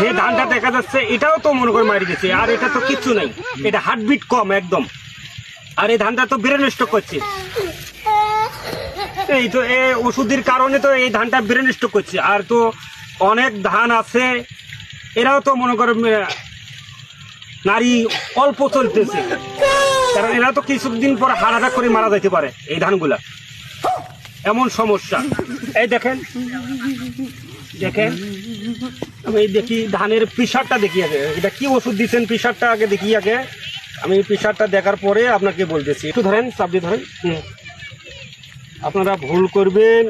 যে দেখা যাচ্ছে, এটাও তো মনে করে মারি গেছে, আর এটা তো নাই। এটা হার্টবিট কম একদম। আর এই ধানটা তো করছে। এই তো, এই ওষুধের কারণে তো এই ধানটা ব্রেন স্ট্রোক করছে। আর তো অনেক ধান আছে, এরাও তো মনে করো নারী অল্প চলতেছে। কারণ এরা তো কিছুদিন পর হার্ট করে মারা যেতে পারে এই ধানগুলা। এমন সমস্যা। এই দেখেন দেখেন, আমি দেখি ধানের প্রেশারটা দেখি আগে। এটা কি ওষুধ দিচ্ছেন প্রেশারটা আগে দেখি আগে। আমি প্রেশারটা দেখার পরে আপনাকে বলতেছি। একটু ধরেন সাবজি ধরেন। আপনারা ভুল করবেন।